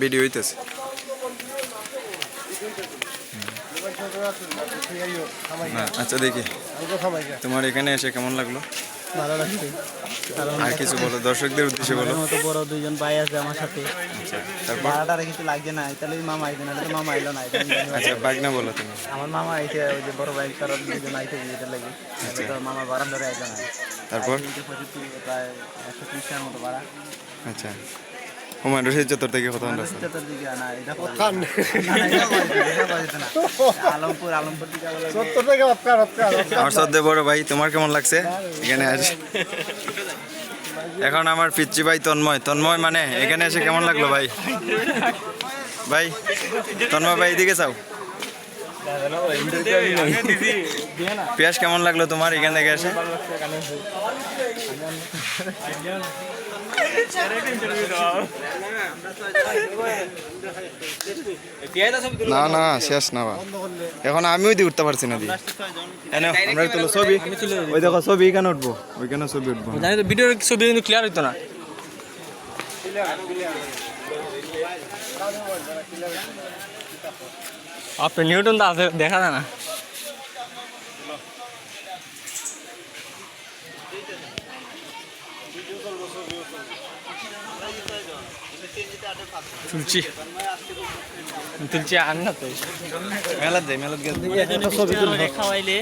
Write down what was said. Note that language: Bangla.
ভিডিও হইতেছে। আচ্ছা দেখি। তোমার এখানে এসে কেমন লাগল? ভালো লাগছে। আর কিছু বলো দর্শকদের উদ্দেশ্যে বলো। মতো বড় দুইজন ভাই আছে আমার সাথে। আচ্ছা তারপর? ভাড়াটারে কিছু লাগছে না তাহলে মামা আইতে না মামা আইলো না। আচ্ছা বাগনা বলো তুমি। আমার মামা আইছে ওই যে বড় ভাই তার দুজন আইছে যেটা লাগে। তো মামা বারান ধরে না। তারপর? প্রায় একশো ত্রিশ টাকার মতো ভাড়া। আচ্ছা। হুমায়ুন রশিদ চত্বর থেকে কত ঘণ্টা আছে? না এটা খান। আলমপুর আলমপুর বলছে না, এটা বলছে না। আলমপুর আলমপুর দিকে আমার সদ্য বড় ভাই তোমার কেমন লাগছে? এখানে আস। এখন আমার পিচ্ছি ভাই তন্ময়। তন্ময় মানে এখানে এসে কেমন লাগল ভাই? ভাই তন্ময় ভাই এদিকে চাও পেঁয়াজ কেমন লাগল তোমার এখান থেকে এসে? না না শেষ না বা। এখন আমিও দিয়ে উঠতে পারছি না দি এনে আমরা তুলো ছবি। ওই দেখো ছবি এখানে উঠবো। ওইখানে ছবি উঠবো। জানি তো ভিডিওর ছবি কিন্তু ক্লিয়ার হইতো না। আপনি নিউটন তো আছে দেখা যায় না। তুলছি। তুলছি আর না তো। মেলাত যাই মেলাত গেছে খাওয়াইলে